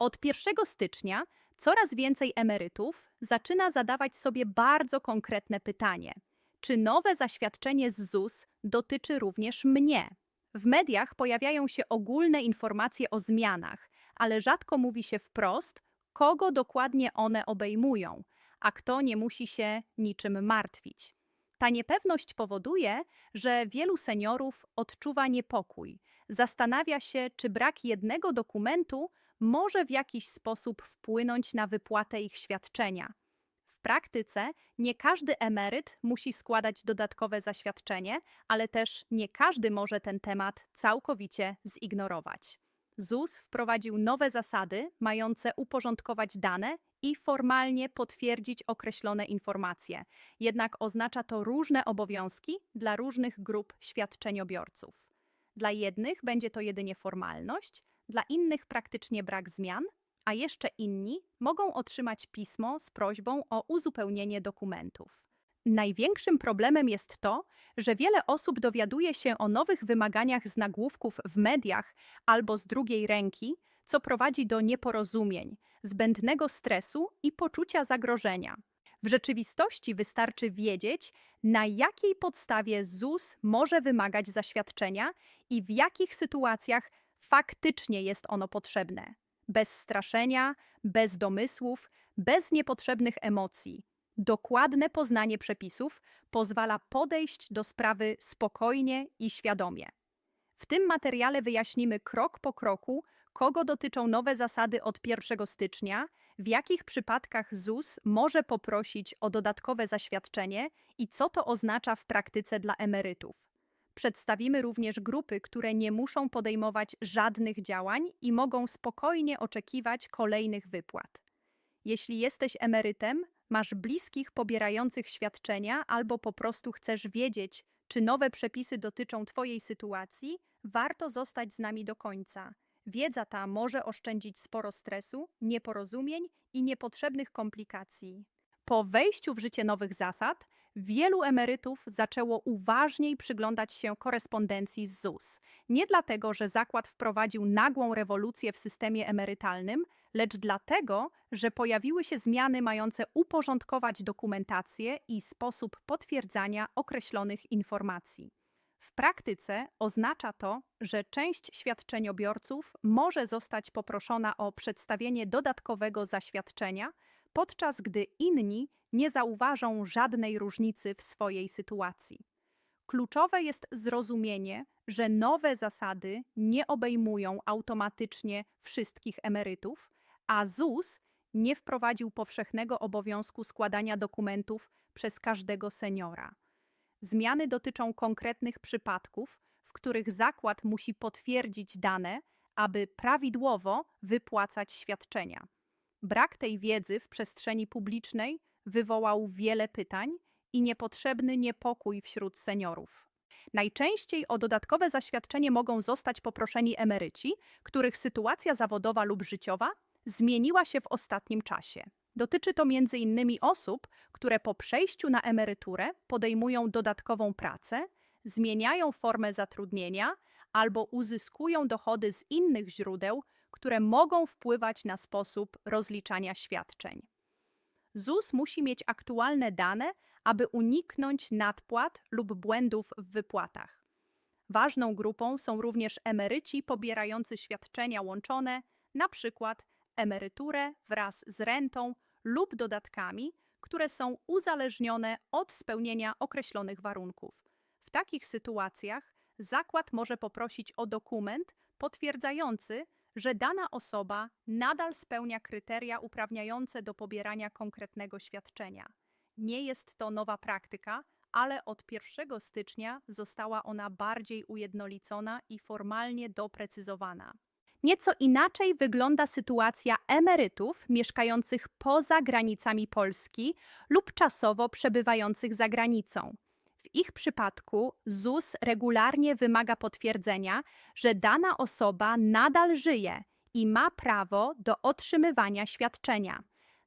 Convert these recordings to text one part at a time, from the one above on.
Od 1 stycznia coraz więcej emerytów zaczyna zadawać sobie bardzo konkretne pytanie: czy nowe zaświadczenie z ZUS dotyczy również mnie? W mediach pojawiają się ogólne informacje o zmianach, ale rzadko mówi się wprost, kogo dokładnie one obejmują, a kto nie musi się niczym martwić. Ta niepewność powoduje, że wielu seniorów odczuwa niepokój, zastanawia się, czy brak jednego dokumentu może w jakiś sposób wpłynąć na wypłatę ich świadczenia. W praktyce nie każdy emeryt musi składać dodatkowe zaświadczenie, ale też nie każdy może ten temat całkowicie zignorować. ZUS wprowadził nowe zasady mające uporządkować dane i formalnie potwierdzić określone informacje. Jednak oznacza to różne obowiązki dla różnych grup świadczeniobiorców. Dla jednych będzie to jedynie formalność, dla innych praktycznie brak zmian, a jeszcze inni mogą otrzymać pismo z prośbą o uzupełnienie dokumentów. Największym problemem jest to, że wiele osób dowiaduje się o nowych wymaganiach z nagłówków w mediach albo z drugiej ręki, co prowadzi do nieporozumień, zbędnego stresu i poczucia zagrożenia. W rzeczywistości wystarczy wiedzieć, na jakiej podstawie ZUS może wymagać zaświadczenia i w jakich sytuacjach faktycznie jest ono potrzebne. Bez straszenia, bez domysłów, bez niepotrzebnych emocji. Dokładne poznanie przepisów pozwala podejść do sprawy spokojnie i świadomie. W tym materiale wyjaśnimy krok po kroku, kogo dotyczą nowe zasady od 1 stycznia, w jakich przypadkach ZUS może poprosić o dodatkowe zaświadczenie i co to oznacza w praktyce dla emerytów. Przedstawimy również grupy, które nie muszą podejmować żadnych działań i mogą spokojnie oczekiwać kolejnych wypłat. Jeśli jesteś emerytem, masz bliskich pobierających świadczenia albo po prostu chcesz wiedzieć, czy nowe przepisy dotyczą Twojej sytuacji, warto zostać z nami do końca. Wiedza ta może oszczędzić sporo stresu, nieporozumień i niepotrzebnych komplikacji. Po wejściu w życie nowych zasad, wielu emerytów zaczęło uważniej przyglądać się korespondencji z ZUS. Nie dlatego, że zakład wprowadził nagłą rewolucję w systemie emerytalnym, lecz dlatego, że pojawiły się zmiany mające uporządkować dokumentację i sposób potwierdzania określonych informacji. W praktyce oznacza to, że część świadczeniobiorców może zostać poproszona o przedstawienie dodatkowego zaświadczenia, podczas gdy inni nie zauważą żadnej różnicy w swojej sytuacji. Kluczowe jest zrozumienie, że nowe zasady nie obejmują automatycznie wszystkich emerytów, a ZUS nie wprowadził powszechnego obowiązku składania dokumentów przez każdego seniora. Zmiany dotyczą konkretnych przypadków, w których zakład musi potwierdzić dane, aby prawidłowo wypłacać świadczenia. Brak tej wiedzy w przestrzeni publicznej wywołał wiele pytań i niepotrzebny niepokój wśród seniorów. Najczęściej o dodatkowe zaświadczenie mogą zostać poproszeni emeryci, których sytuacja zawodowa lub życiowa zmieniła się w ostatnim czasie. Dotyczy to m.in. osób, które po przejściu na emeryturę podejmują dodatkową pracę, zmieniają formę zatrudnienia albo uzyskują dochody z innych źródeł, które mogą wpływać na sposób rozliczania świadczeń. ZUS musi mieć aktualne dane, aby uniknąć nadpłat lub błędów w wypłatach. Ważną grupą są również emeryci pobierający świadczenia łączone, przykład emeryturę wraz z rentą lub dodatkami, które są uzależnione od spełnienia określonych warunków. W takich sytuacjach zakład może poprosić o dokument potwierdzający, że dana osoba nadal spełnia kryteria uprawniające do pobierania konkretnego świadczenia. Nie jest to nowa praktyka, ale od 1 stycznia została ona bardziej ujednolicona i formalnie doprecyzowana. Nieco inaczej wygląda sytuacja emerytów mieszkających poza granicami Polski lub czasowo przebywających za granicą. W ich przypadku ZUS regularnie wymaga potwierdzenia, że dana osoba nadal żyje i ma prawo do otrzymywania świadczenia.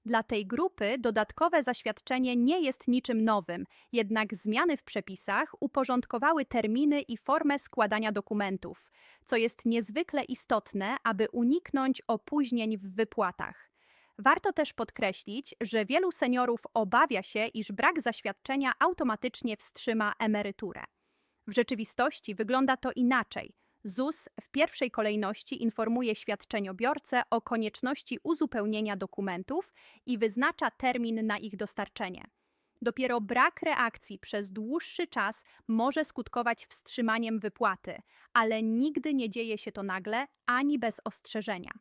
Dla tej grupy dodatkowe zaświadczenie nie jest niczym nowym, jednak zmiany w przepisach uporządkowały terminy i formę składania dokumentów, co jest niezwykle istotne, aby uniknąć opóźnień w wypłatach. Warto też podkreślić, że wielu seniorów obawia się, iż brak zaświadczenia automatycznie wstrzyma emeryturę. W rzeczywistości wygląda to inaczej. ZUS w pierwszej kolejności informuje świadczeniobiorcę o konieczności uzupełnienia dokumentów i wyznacza termin na ich dostarczenie. Dopiero brak reakcji przez dłuższy czas może skutkować wstrzymaniem wypłaty, ale nigdy nie dzieje się to nagle ani bez ostrzeżenia.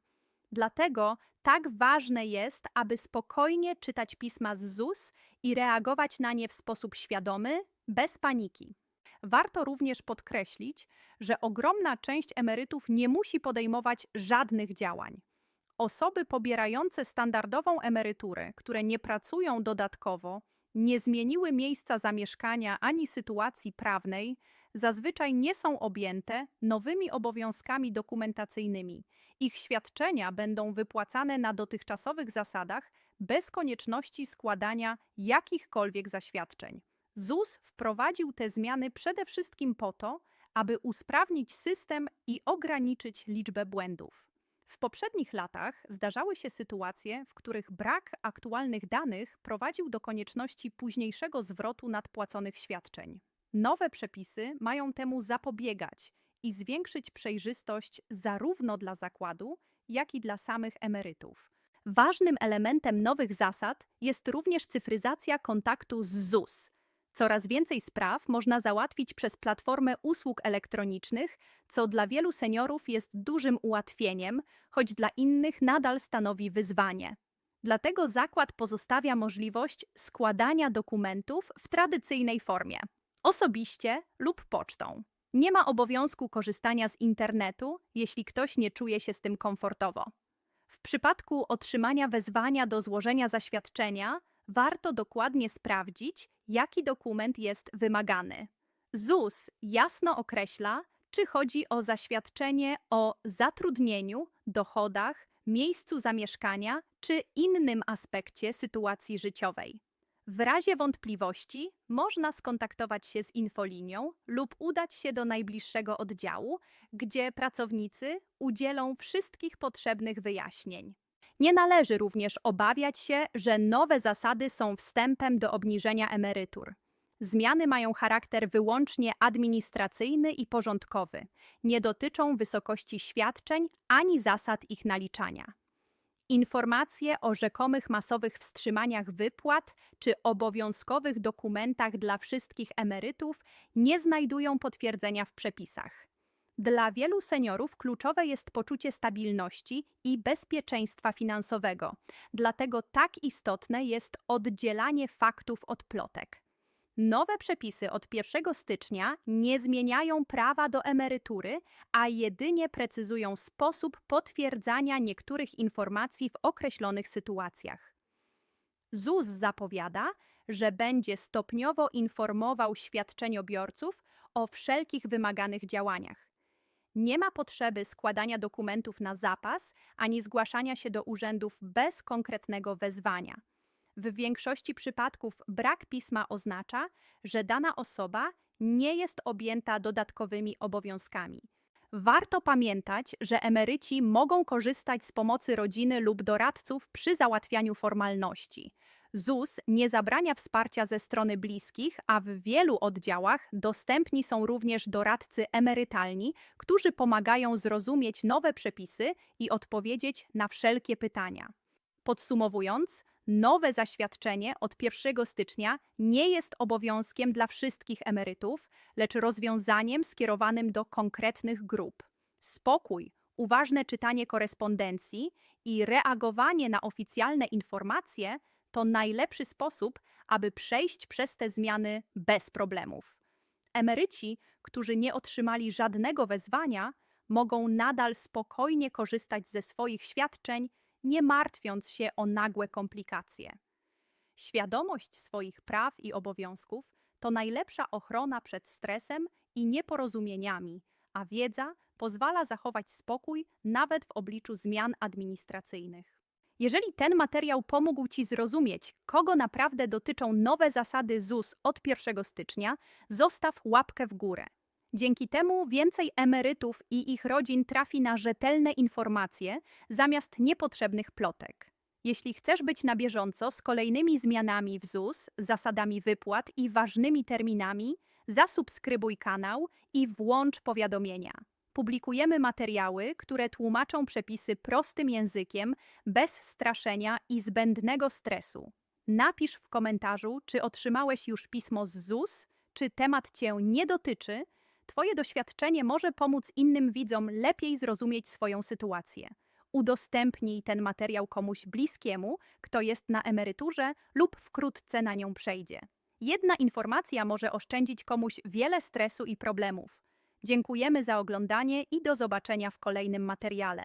Dlatego tak ważne jest, aby spokojnie czytać pisma z ZUS i reagować na nie w sposób świadomy, bez paniki. Warto również podkreślić, że ogromna część emerytów nie musi podejmować żadnych działań. Osoby pobierające standardową emeryturę, które nie pracują dodatkowo, nie zmieniły miejsca zamieszkania ani sytuacji prawnej, zazwyczaj nie są objęte nowymi obowiązkami dokumentacyjnymi. Ich świadczenia będą wypłacane na dotychczasowych zasadach bez konieczności składania jakichkolwiek zaświadczeń. ZUS wprowadził te zmiany przede wszystkim po to, aby usprawnić system i ograniczyć liczbę błędów. W poprzednich latach zdarzały się sytuacje, w których brak aktualnych danych prowadził do konieczności późniejszego zwrotu nadpłaconych świadczeń. Nowe przepisy mają temu zapobiegać i zwiększyć przejrzystość zarówno dla zakładu, jak i dla samych emerytów. Ważnym elementem nowych zasad jest również cyfryzacja kontaktu z ZUS. Coraz więcej spraw można załatwić przez platformę usług elektronicznych, co dla wielu seniorów jest dużym ułatwieniem, choć dla innych nadal stanowi wyzwanie. Dlatego zakład pozostawia możliwość składania dokumentów w tradycyjnej formie osobiście lub pocztą. Nie ma obowiązku korzystania z internetu, jeśli ktoś nie czuje się z tym komfortowo. W przypadku otrzymania wezwania do złożenia zaświadczenia, warto dokładnie sprawdzić, jaki dokument jest wymagany. ZUS jasno określa, czy chodzi o zaświadczenie o zatrudnieniu, dochodach, miejscu zamieszkania czy innym aspekcie sytuacji życiowej. W razie wątpliwości można skontaktować się z infolinią lub udać się do najbliższego oddziału, gdzie pracownicy udzielą wszystkich potrzebnych wyjaśnień. Nie należy również obawiać się, że nowe zasady są wstępem do obniżenia emerytur. Zmiany mają charakter wyłącznie administracyjny i porządkowy, nie dotyczą wysokości świadczeń ani zasad ich naliczania. Informacje o rzekomych masowych wstrzymaniach wypłat czy obowiązkowych dokumentach dla wszystkich emerytów nie znajdują potwierdzenia w przepisach. Dla wielu seniorów kluczowe jest poczucie stabilności i bezpieczeństwa finansowego, dlatego tak istotne jest oddzielanie faktów od plotek. Nowe przepisy od 1 stycznia nie zmieniają prawa do emerytury, a jedynie precyzują sposób potwierdzania niektórych informacji w określonych sytuacjach. ZUS zapowiada, że będzie stopniowo informował świadczeniobiorców o wszelkich wymaganych działaniach. Nie ma potrzeby składania dokumentów na zapas ani zgłaszania się do urzędów bez konkretnego wezwania. W większości przypadków brak pisma oznacza, że dana osoba nie jest objęta dodatkowymi obowiązkami. Warto pamiętać, że emeryci mogą korzystać z pomocy rodziny lub doradców przy załatwianiu formalności. ZUS nie zabrania wsparcia ze strony bliskich, a w wielu oddziałach dostępni są również doradcy emerytalni, którzy pomagają zrozumieć nowe przepisy i odpowiedzieć na wszelkie pytania. Podsumowując, Nowe zaświadczenie od 1 stycznia nie jest obowiązkiem dla wszystkich emerytów, lecz rozwiązaniem skierowanym do konkretnych grup. Spokój, uważne czytanie korespondencji i reagowanie na oficjalne informacje to najlepszy sposób, aby przejść przez te zmiany bez problemów. Emeryci, którzy nie otrzymali żadnego wezwania, mogą nadal spokojnie korzystać ze swoich świadczeń nie martwiąc się o nagłe komplikacje. Świadomość swoich praw i obowiązków to najlepsza ochrona przed stresem i nieporozumieniami, a wiedza pozwala zachować spokój nawet w obliczu zmian administracyjnych. Jeżeli ten materiał pomógł Ci zrozumieć, kogo naprawdę dotyczą nowe zasady ZUS od 1 stycznia, zostaw łapkę w górę. Dzięki temu więcej emerytów i ich rodzin trafi na rzetelne informacje zamiast niepotrzebnych plotek. Jeśli chcesz być na bieżąco z kolejnymi zmianami w ZUS, zasadami wypłat i ważnymi terminami, zasubskrybuj kanał i włącz powiadomienia. Publikujemy materiały, które tłumaczą przepisy prostym językiem, bez straszenia i zbędnego stresu. Napisz w komentarzu, czy otrzymałeś już pismo z ZUS, czy temat Cię nie dotyczy. Twoje doświadczenie może pomóc innym widzom lepiej zrozumieć swoją sytuację. Udostępnij ten materiał komuś bliskiemu, kto jest na emeryturze lub wkrótce na nią przejdzie. Jedna informacja może oszczędzić komuś wiele stresu i problemów. Dziękujemy za oglądanie i do zobaczenia w kolejnym materiale.